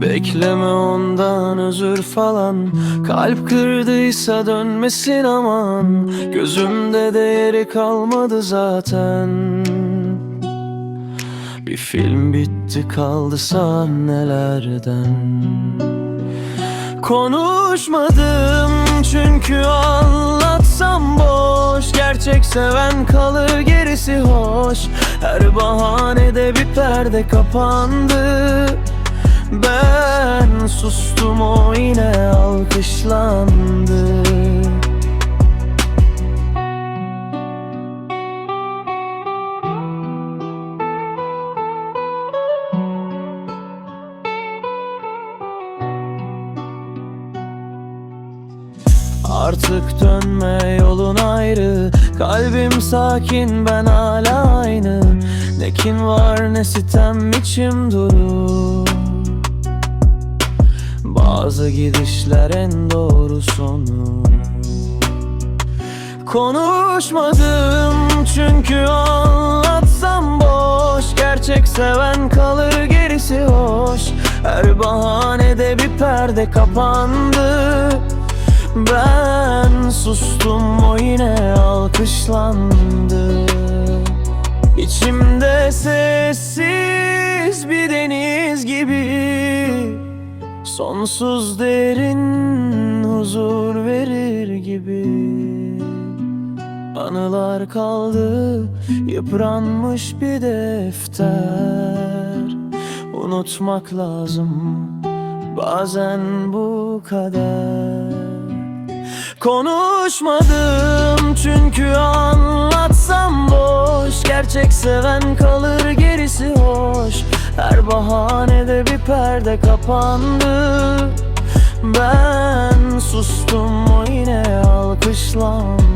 Bekleme ondan özür falan. Kalp kırdıysa dönmesin aman. Gözümde değeri kalmadı zaten. Bir film bitti kaldı sahnelerden. Konuşmadım çünkü anlatsam boş. Gerçek seven kalır gerisi hoş. Her bahanede bir perde kapandı yine alkışlandı. Artık dönme yolun ayrı Kalbim sakin ben hala aynı. Ne kin var ne sitem içim durur Bazı gidişler en doğru sonu. Konuşmadım çünkü anlatsam boş. Gerçek seven kalır gerisi hoş. Her bahanede bir perde kapandı. Ben sustum o yine alkışlandı. İçimde sessiz bir deniz gibi Sonsuz derin huzur verir gibi. Anılar kaldı yıpranmış bir defter. Unutmak lazım bazen bu kadar Konuşmadım çünkü anlatsam boş. Gerçek seven kalır Her bahanede bir perde kapandı. Ben sustum o yine alkışlandı